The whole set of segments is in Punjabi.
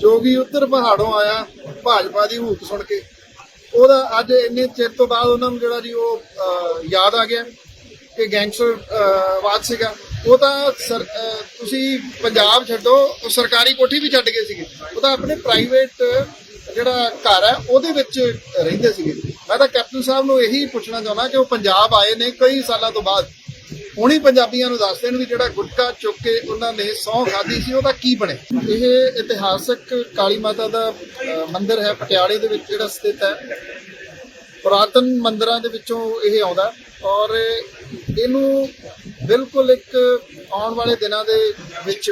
ਜੋ ਕਿ ਉੱਤਰ ਪਹਾੜੋਂ ਆਇਆ ਭਾਜਪਾ ਦੀ ਹੂਕ ਸੁਣ ਕੇ। ਉਹਦਾ ਅੱਜ ਇੰਨੇ ਚਿਰ ਤੋਂ ਬਾਅਦ ਉਹਨਾਂ ਨੂੰ ਜਿਹੜਾ ਜੀ ਉਹ ਯਾਦ ਆ ਗਿਆ ਕਿ ਗੈਂਗਸਟਰ ਅਹ, ਵਾਦ ਸੀਗਾ। ਉਹ ਤਾਂ ਸਰ- ਤੁਸੀਂ ਪੰਜਾਬ ਛੱਡੋ ਉਹ ਸਰਕਾਰੀ ਕੋਠੀ ਵੀ ਛੱਡ ਗਏ ਸੀਗੇ। ਉਹ ਤਾਂ ਆਪਣੇ ਪ੍ਰਾਈਵੇਟ ਜਿਹੜਾ ਘਰ ਹੈ ਉਹਦੇ ਵਿੱਚ ਰਹਿੰਦੇ ਸੀਗੇ। ਮੈਂ ਤਾਂ ਕੈਪਟਨ ਸਾਹਿਬ ਨੂੰ ਇਹੀ ਪੁੱਛਣਾ ਚਾਹੁੰਦਾ ਕਿ ਉਹ ਪੰਜਾਬ ਆਏ ਨੇ ਕਈ ਸਾਲਾਂ ਤੋਂ ਬਾਅਦ। ਹੁਣੀ ਪੰਜਾਬੀਆਂ ਨੂੰ ਦੱਸਦੇ ਨੇ ਵੀ ਜਿਹੜਾ ਗੁਟਕਾ ਚੁੱਕ ਕੇ ਉਹਨਾਂ ਨੇ ਸਹੁੰ ਖਾਧੀ ਸੀ ਉਹਦਾ ਕੀ ਬਣੇ? ਇਹ ਇਤਿਹਾਸਕ ਕਾਲੀ ਮਾਤਾ ਦਾ ਅਹ, ਮੰਦਿਰ ਹੈ ਪਟਿਆਲੇ ਦੇ ਵਿੱਚ ਜਿਹੜਾ ਸਥਿਤ ਹੈ। ਪੁਰਾਤਨ ਮੰਦਰਾਂ ਦੇ ਵਿੱਚੋਂ ਇਹ ਆਉਂਦਾ ਔਰ ਇਹਨੂੰ ਬਿਲਕੁਲ ਇੱਕ ਆਉਣ ਵਾਲੇ ਦਿਨਾਂ ਦੇ ਵਿੱਚ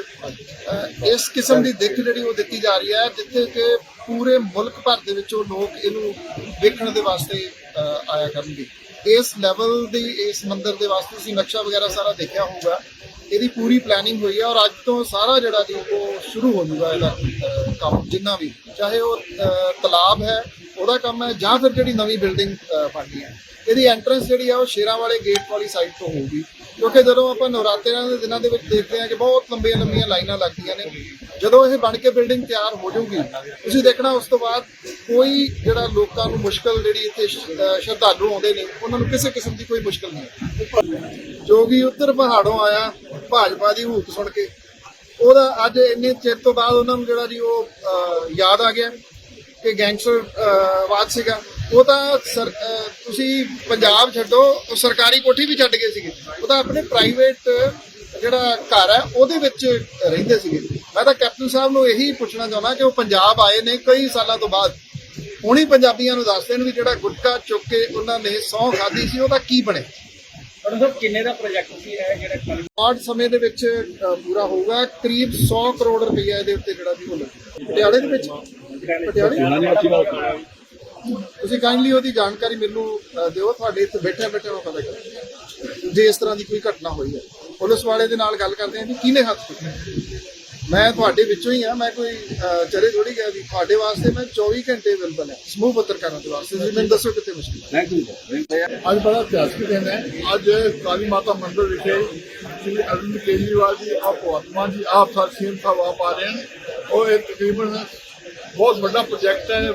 ਇਸ ਕਿਸਮ ਦੀ ਦਿੱਖ ਜਿਹੜੀ ਉਹ ਦਿੱਤੀ ਜਾ ਰਹੀ ਹੈ ਜਿੱਥੇ ਕਿ ਪੂਰੇ ਮੁਲਕ ਭਰ ਦੇ ਵਿੱਚੋਂ ਲੋਕ ਇਹਨੂੰ ਵੇਖਣ ਦੇ ਵਾਸਤੇ ਆਇਆ ਕਰਨਗੇ। ਇਸ ਲੈਵਲ ਦੀ, ਇਸ ਮੰਦਿਰ ਦੇ ਵਾਸਤੇ ਤੁਸੀਂ ਨਕਸ਼ਾ ਵਗੈਰਾ ਸਾਰਾ ਦੇਖਿਆ ਹੋਊਗਾ। ਇਹਦੀ ਪੂਰੀ ਪਲੈਨਿੰਗ ਹੋਈ ਹੈ ਔਰ ਅੱਜ ਤੋਂ ਸਾਰਾ ਜਿਹੜਾ ਜੀ ਉਹ ਸ਼ੁਰੂ ਹੋ ਜਾਊਗਾ ਇਹਦਾ ਕੰਮ, ਜਿੰਨਾ ਵੀ। ਚਾਹੇ ਉਹ ਤਲਾਬ ਹੈ, ਉਹਦਾ ਕੰਮ ਹੈ ਜਾਂ ਫਿਰ ਜਿਹੜੀ ਨਵੀਂ ਬਿਲਡਿੰਗ ਬਣਨੀ ਹੈ। ਇਹਦੀ ਐਂਟਰੈਂਸ ਜਿਹੜੀ ਆ ਉਹ ਸ਼ੇਰਾਂ ਵਾਲੇ ਗੇਟ ਵਾਲੀ ਸਾਈਡ ਤੋਂ ਹੋਊਗੀ। ਕਿਉਂਕਿ ਜਦੋਂ ਆਪਾਂ ਨਵਰਾਤਰਿਆਂ ਦੇ ਦਿਨਾਂ ਦੇ ਵਿੱਚ ਦੇਖਦੇ ਹਾਂ ਕਿ ਬਹੁਤ ਲੰਬੀਆਂ ਲੰਬੀਆਂ ਲਾਈਨਾਂ ਲੱਗਦੀਆਂ ਨੇ, ਜਦੋਂ ਇਹ ਬਣ ਕੇ ਬਿਲਡਿੰਗ ਤਿਆਰ ਹੋ ਜਾਊਗੀ, ਤੁਸੀਂ ਦੇਖਣਾ ਉਸ ਤੋਂ ਬਾਅਦ ਕੋਈ ਜਿਹੜਾ ਲੋਕਾਂ ਨੂੰ ਮੁਸ਼ਕਲ ਜਿਹੜੀ ਇੱਥੇ ਸ਼ਰਧਾਲੂ ਆਉਂਦੇ ਨੇ ਉਹਨਾਂ ਨੂੰ ਕਿਸੇ ਕਿਸਮ ਦੀ ਕੋਈ ਮੁਸ਼ਕਲ ਨਹੀਂ ਜੋ ਕਿ ਉੱਤਰ ਪਹਾੜੋਂ ਆਇਆ ਭਾਜਪਾ ਦੀ ਹੂਕ ਸੁਣ ਕੇ ਉਹਦਾ ਅੱਜ ਇੰਨੇ ਚਿਰ ਤੋਂ ਬਾਅਦ ਉਹਨਾਂ ਨੂੰ ਜਿਹੜਾ ਜੀ ਉਹ ਯਾਦ ਆ ਗਿਆ ਕਿ ਗੈਂਗਸਟਰ ਅਹ, ਵਾਦ ਸੀਗਾ। ਉਹ ਤਾਂ ਸਰ- ਤੁਸੀਂ ਪੰਜਾਬ ਛੱਡੋ ਉਹ ਸਰਕਾਰੀ ਕੋਠੀ ਵੀ ਛੱਡ ਗਏ ਸੀਗੇ। ਉਹ ਤਾਂ ਆਪਣੇ ਪ੍ਰਾਈਵੇਟ ਜਿਹੜਾ ਘਰ ਹੈ ਉਹਦੇ ਵਿੱਚ ਰਹਿੰਦੇ ਸੀਗੇ। ਮੈਂ ਤਾਂ ਕੈਪਟਨ ਸਾਹਿਬ ਨੂੰ ਇਹੀ ਪੁੱਛਣਾ ਚਾਹੁੰਦਾ ਕਿ ਉਹ ਪੰਜਾਬ ਆਏ ਨੇ ਕਈ ਸਾਲਾਂ ਤੋਂ ਬਾਅਦ। ਹੁਣੀ ਪੰਜਾਬੀਆਂ ਨੂੰ ਦੱਸ ਦੇਣ ਵੀ ਜਿਹੜਾ ਗੁਟਕਾ ਚੁੱਕ ਕੇ ਉਹਨਾਂ ਨੇ ਸਹੁੰ ਖਾਧੀ ਸੀ ਉਹਦਾ ਕੀ ਬਣੇ? ਸਰ ਕਿੰਨੇ ਦਾ ਪ੍ਰੋਜੈਕਟ ਸੀ ਇਹ ਜਿਹੜਾ ਆਟ ਸਮੇਂ ਦੇ ਵਿੱਚ ਪੂਰਾ ਹੋਊਗਾ ਕਰੀਬ 100 ਕਰੋੜ ਰੁਪਈਆ ਇਹਦੇ ਉੱਤੇ ਜਿਹੜਾ ਵੀ ਉਹ ਲੱਗੂ। ਪਟਿਆਲੇ ਦੇ ਵਿੱਚ? ਪਟਿਆਲੇ? ਤੁਸੀਂ ਕਾਈਂਡਲੀ ਉਹਦੀ ਜਾਣਕਾਰੀ ਮੈਨੂੰ ਦਿਓ ਤੁਹਾਡੇ ਇੱਥੇ ਬੈਠੇ ਬੈਠੇ ਨੂੰ ਪਤਾ ਕਰਾਂ ਜੇ ਇਸ ਤਰ੍ਹਾਂ ਦੀ ਕੋਈ ਘਟਨਾ ਹੋਈ ਹੈ। ਪੁਲਿਸ ਵਾਲੇ ਦੇ ਨਾਲ ਗੱਲ ਕਰਦੇ ਹਾਂ ਵੀ ਕਿਹਨੇ ਹੱਥ ਚੁੱਕੇ ਮੈਂ ਤੁਹਾਡੇ ਵਿੱਚੋਂ ਹੀ ਆ ਮੈਂ ਕੋਈ ਚਲੇ ਥੋੜੀ ਗਿਆ ਵੀ ਤੁਹਾਡੇ ਵਾਸਤੇ ਮੈਂ 24 ਘੰਟੇ ਅਵੇਲੇਬਲ ਹੈ ਸਮੂਹ ਪੱਤਰਕਾਰਾਂ ਦੇ ਵਾਸਤੇ। ਤੁਸੀਂ ਮੈਨੂੰ ਦੱਸੋ ਕਿੱਥੇ ਮੁਸ਼ਕਿਲ ਹੈ ਥੈਂਕ ਯੂ ਅੱਜ ਬੜਾ ਇਤਿਹਾਸਕ ਦਿਨ ਹੈ। ਅੱਜ ਕਾਲੀ ਮਾਤਾ ਮੰਦਿਰ ਵਿਖੇ ਸ਼੍ਰੀ ਅਰਵਿੰਦ ਕੇਜਰੀਵਾਲ ਜੀ ਆਪ ਵਰਤਮਾਨ ਜੀ ਆਪ ਸਾਰ ਸੀਐਮ ਸਾਹਿਬ ਆਪ ਆ ਰਹੇ ਹਨ। ਉਹ ਇਹ ਤਕਰੀਬਨ ਬਹੁਤ ਵੱਡਾ ਪ੍ਰੋਜੈਕਟ ਹੈ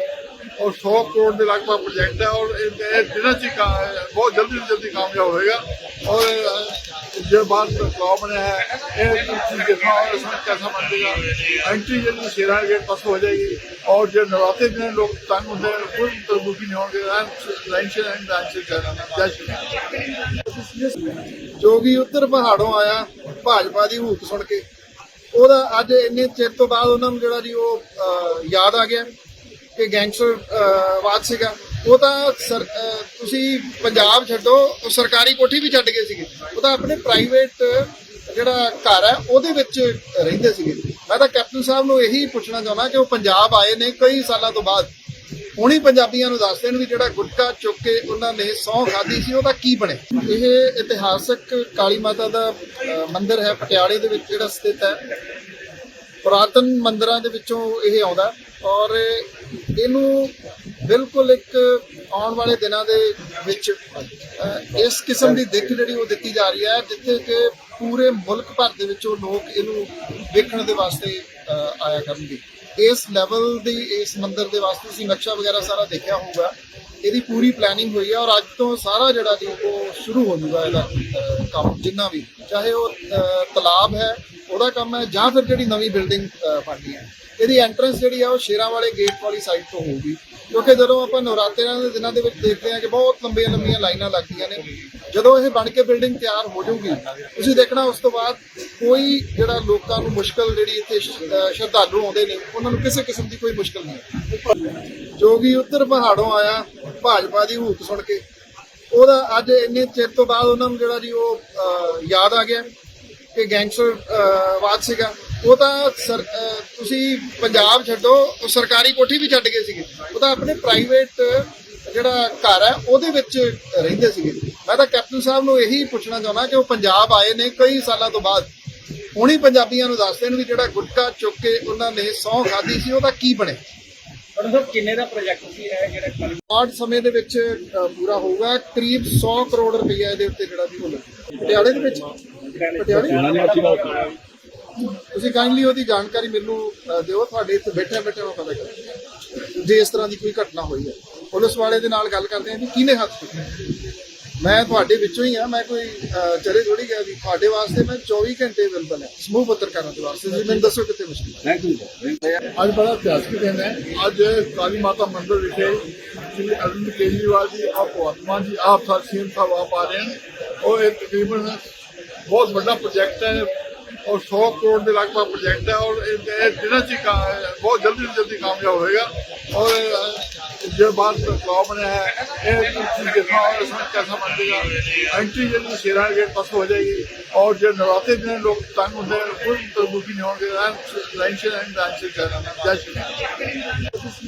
ਔਰ 100 ਕਰੋੜ ਦੇ ਲਗਭਗ ਪ੍ਰੋਜੈਕਟ ਹੈ ਔਰ ਇਹ ਇਹ ਦਿਨਾਂ ਚ ਬਹੁਤ ਜਲਦੀ ਤੋਂ ਜਲਦੀ ਕਾਮਯਾਬ ਹੋਏਗਾ। ਔਰ ਅ, ਜੋ ਬਾਤ ਤਲਾਬ ਬਣਿਆ ਹੈ ਇਹ ਤੁਸੀਂ ਦੇਖਣਾ ਔਰ इसमें कैसा बन जाएगा एंट्री जल्दी शेरा गेट पास हो जाएगी और जो नवरात्रे में लोग तंग होते हैं कोई तरबूकी नहीं होंगे लाइन से लाइन लाइन से चलना जय श्री राम ਜੋਗੀ ਉੱਤਰ ਪਹਾੜੋਂ ਆਇਆ ਭਾਜਪਾ ਦੀ ਹੂਕ ਸੁਣ ਕੇ ਉਹਦਾ ਅੱਜ ਇੰਨੇ ਚਿਰ ਤੋਂ ਬਾਅਦ ਉਹਨਾਂ ਨੂੰ ਜਿਹੜਾ ਜੀ ਉਹ ਅਹ, ਯਾਦ ਆ ਗਿਆ ਕਿ ਗੈਂਗਸਟਰ ਅਹ, ਵਾਦ ਸੀਗਾ ਉਹ ਤਾਂ ਸਰ- ਅਹ, ਤੁਸੀਂ ਪੰਜਾਬ ਛੱਡੋ ਉਹ ਸਰਕਾਰੀ ਕੋਠੀ ਵੀ ਛੱਡ ਗਏ ਸੀਗੇ। ਉਹ ਤਾਂ ਆਪਣੇ ਪ੍ਰਾਈਵੇਟ ਜਿਹੜਾ ਘਰ ਹੈ ਉਹਦੇ ਵਿੱਚ ਰਹਿੰਦੇ ਸੀਗੇ। ਮੈਂ ਤਾਂ ਕੈਪਟਨ ਸਾਹਿਬ ਨੂੰ ਇਹੀ ਪੁੱਛਣਾ ਚਾਹੁੰਦਾ ਕਿ ਉਹ ਪੰਜਾਬ ਆਏ ਨੇ ਕਈ ਸਾਲਾਂ ਤੋਂ ਬਾਅਦ। ਹੁਣੀ ਪੰਜਾਬੀਆਂ ਨੂੰ ਦੱਸ ਦੇਣ ਵੀ ਜਿਹੜਾ ਗੁਟਕਾ ਚੁੱਕ ਕੇ ਉਹਨਾਂ ਨੇ ਸਹੁੰ ਖਾਧੀ ਸੀ ਉਹਦਾ ਕੀ ਬਣੇ? ਇਹ ਇਤਿਹਾਸਕ ਕਾਲੀ ਮਾਤਾ ਦਾ ਅ, ਮੰਦਿਰ ਹੈ ਪਟਿਆਲੇ ਦੇ ਵਿੱਚ ਜਿਹੜਾ ਸਥਿਤ ਹੈ। ਪੁਰਾਤਨ ਮੰਦਿਰਾਂ ਦੇ ਵਿੱਚੋਂ ਇਹ ਆਉਂਦਾ। ਔਰ ਇਹਨੂੰ ਬਿਲਕੁਲ ਇੱਕ ਆਉਣ ਵਾਲੇ ਦਿਨਾਂ ਦੇ ਵਿੱਚ ਇਸ ਕਿਸਮ ਦੀ ਦਿੱਖ ਜਿਹੜੀ ਉਹ ਦਿੱਤੀ ਜਾ ਰਹੀ ਹੈ, ਜਿੱਥੇ ਕਿ ਪੂਰੇ ਮੁਲਕ ਭਰ ਦੇ ਵਿੱਚੋਂ ਲੋਕ ਇਹਨੂੰ ਵੇਖਣ ਦੇ ਵਾਸਤੇ ਆਇਆ ਕਰਨਗੇ। ਇਸ ਲੈਵਲ ਦੀ, ਇਸ ਮੰਦਰ ਦੇ ਵਾਸਤੇ ਤੁਸੀਂ ਨਕਸ਼ਾ ਵਗੈਰਾ ਸਾਰਾ ਦੇਖਿਆ ਹੋਊਗਾ। ਇਹਦੀ ਪੂਰੀ ਪਲੈਨਿੰਗ ਹੋਈ ਹੈ ਔਰ ਅੱਜ ਤੋਂ ਸਾਰਾ ਜਿਹੜਾ ਜੀ ਉਹ ਸ਼ੁਰੂ ਹੋ ਜਾਊਗਾ ਇਹਦਾ ਕੰਮ, ਜਿੰਨਾ ਵੀ। ਚਾਹੇ ਉਹ ਤਲਾਬ ਹੈ, ਉਹਦਾ ਕੰਮ ਹੈ, ਜਾਂ ਫਿਰ ਜਿਹੜੀ ਨਵੀਂ ਬਿਲਡਿੰਗ ਬਣਨੀ ਹੈ। ਇਹਦੀ ਐਂਟਰੈਂਸ ਜਿਹੜੀ ਆ ਉਹ ਸ਼ੇਰਾਂ ਵਾਲੇ ਗੇਟ ਵਾਲੀ ਸਾਈਡ ਤੋਂ ਹੋਊਗੀ। ਕਿਉਂਕਿ ਜਦੋਂ ਆਪਾਂ ਨਵਰਾਤਰਿਆਂ ਦੇ ਦਿਨਾਂ ਦੇ ਵਿੱਚ ਦੇਖਦੇ ਹਾਂ ਕਿ ਬਹੁਤ ਲੰਬੀਆਂ ਲੰਬੀਆਂ ਲਾਈਨਾਂ ਲੱਗਦੀਆਂ ਨੇ, ਜਦੋਂ ਇਹ ਬਣ ਕੇ ਬਿਲਡਿੰਗ ਤਿਆਰ ਹੋ ਜਾਊਗੀ, ਤੁਸੀਂ ਦੇਖਣਾ ਉਸ ਤੋਂ ਬਾਅਦ ਕੋਈ ਜਿਹੜਾ ਲੋਕਾਂ ਨੂੰ ਮੁਸ਼ਕਲ ਜਿਹੜੀ ਇੱਥੇ ਸ਼ਰਧਾਲੂ ਆਉਂਦੇ ਨੇ, ਉਹਨਾਂ ਨੂੰ ਕਿਸੇ ਕਿਸਮ ਦੀ ਕੋਈ ਮੁਸ਼ਕਲ ਨਹੀਂ ਹੈ ਜੋਗੀ ਉੱਤਰ ਪਹਾੜੋਂ ਆਇਆ, ਭਾਜਪਾ ਦੀ ਹੂਕ ਸੁਣ ਕੇ, ਉਹਦਾ ਅੱਜ ਇੰਨੇ ਚਿਰ ਤੋਂ ਬਾਅਦ ਉਹਨਾਂ ਨੂੰ ਜਿਹੜਾ ਜੀ ਉਹ ਯਾਦ ਆ ਗਿਆ ਕਿ ਗੈਂਗਸਟਰ ਆਵਾਜ਼ ਸੀਗਾ। ਉਹ ਤਾਂ ਸਰ- ਅਹ, ਤੁਸੀਂ ਪੰਜਾਬ ਛੱਡੋ ਉਹ ਸਰਕਾਰੀ ਕੋਠੀ ਵੀ ਛੱਡ ਗਏ ਸੀਗੇ। ਉਹ ਤਾਂ ਆਪਣੇ ਪ੍ਰਾਈਵੇਟ ਜਿਹੜਾ ਘਰ ਹੈ ਉਹਦੇ ਵਿੱਚ ਰਹਿੰਦੇ ਸੀਗੇ। ਮੈਂ ਤਾਂ ਕੈਪਟਨ ਸਾਹਿਬ ਨੂੰ ਇਹੀ ਪੁੱਛਣਾ ਚਾਹੁੰਦਾ ਕਿ ਉਹ ਪੰਜਾਬ ਆਏ ਨੇ ਕਈ ਸਾਲਾਂ ਤੋਂ ਬਾਅਦ। ਹੁਣੀ ਪੰਜਾਬੀਆਂ ਨੂੰ ਦੱਸ ਦੇਣ ਵੀ ਜਿਹੜਾ ਗੁਟਕਾ ਚੁੱਕ ਕੇ ਉਹਨਾਂ ਨੇ ਸਹੁੰ ਖਾਧੀ ਸੀ ਉਹਦਾ ਕੀ ਬਣੇ ਪਰ ਸਰ ਕਿੰਨੇ ਦਾ ਪ੍ਰੋਜੈਕਟ ਸੀ ਇਹ ਜਿਹੜਾ ਖਾਲੀ ਆਟ ਸਮੇਂ ਦੇ ਵਿੱਚ ਅ, ਪੂਰਾ ਹੋਊਗਾ। ਕਰੀਬ 100 ਕਰੋੜ ਰੁਪਈਆ ਇਹਦੇ ਉੱਤੇ ਜਿਹੜਾ ਵੀ ਲੱਗੂ ਪਟਿਆਲੇ ਦੇ ਵਿੱਚ? ਪਟਿਆਲੇ। ਤੁਸੀਂ ਕਾਈਂਡਲੀ ਉਹਦੀ ਜਾਣਕਾਰੀ ਮੈਨੂੰ ਦਿਓ ਤੁਹਾਡੇ ਇੱਥੇ ਬੈਠੇ ਬੈਠੇ ਮੈਂ ਪਤਾ ਕਰਾਂ ਜੇ ਇਸ ਤਰ੍ਹਾਂ ਦੀ ਕੋਈ ਘਟਨਾ ਹੋਈ ਹੈ। ਪੁਲਿਸ ਵਾਲੇ ਦੇ ਨਾਲ ਗੱਲ ਕਰਦੇ ਹਾਂ ਵੀ ਕਿਹਨੇ ਹੱਥ ਚੁੱਕਿਆ ਮੈਂ ਤੁਹਾਡੇ ਵਿੱਚੋਂ ਹੀ ਆ ਮੈਂ ਕੋਈ ਅਹ, ਚਲੇ ਥੋੜੀ ਗਿਆ ਵੀ ਤੁਹਾਡੇ ਵਾਸਤੇ ਮੈਂ 24 ਘੰਟੇ ਅਵੇਲੇਬਲ ਹੈ ਸਮੂਹ ਪੱਤਰਕਾਰਾਂ ਦੇ ਵਾਸਤੇ। ਤੁਸੀਂ ਮੈਨੂੰ ਦੱਸੋ ਕਿੱਥੇ ਮੁਸ਼ਕਿਲ ਹੈ ਥੈਂਕ ਯੂ ਅੱਜ ਬੜਾ ਇਤਿਹਾਸਕ ਦਿਨ ਹੈ। ਅੱਜ ਕਾਲੀ ਮਾਤਾ ਮੰਦਿਰ ਵਿਖੇ ਸ਼੍ਰੀ ਅਰਵਿੰਦ ਕੇਜਰੀਵਾਲ ਜੀ ਆਪ ਭਗਵੰਤ ਜੀ ਆਪ ਸਰ ਸੀਐਮ ਸਾਹਿਬ ਆਪ ਆ ਰਹੇ ਹਨ। ਉਹ ਇਹ ਤਕਰੀਬਨ ਬਹੁਤ ਵੱਡਾ ਪ੍ਰੋਜੈਕਟ ਹੈ। ਔਰ 100 ਕਰੋੜ ਦੇ ਲਗਭਗ ਪ੍ਰੋਜੈਕਟ ਹੈ ਔਰ ਇਹ ਇਹ ਦਿਨਾਂ ਚ ਹੀ ਕਾ- ਬਹੁਤ ਜਲਦੀ ਤੋਂ ਜਲਦੀ ਕਾਮਯਾਬ ਹੋਏਗਾ ਔਰ ਅਹ, ਜੋ ਬਾਤ ਲਾਅ ਬਣਿਆ ਹੈ ਇਹ ਤੁਸੀਂ ਦੇਖਣਾ ਔਰ ਇਸ ਵਿੱਚ कैसा बनेगा एंट्री जल्दी शेरा गेट पास हो जाएगी और जो नवरात्रे दिन लोग तंग होते हैं कोई तंगी नहीं होंगे लाइन से लाइन से जाना जय श्री राम।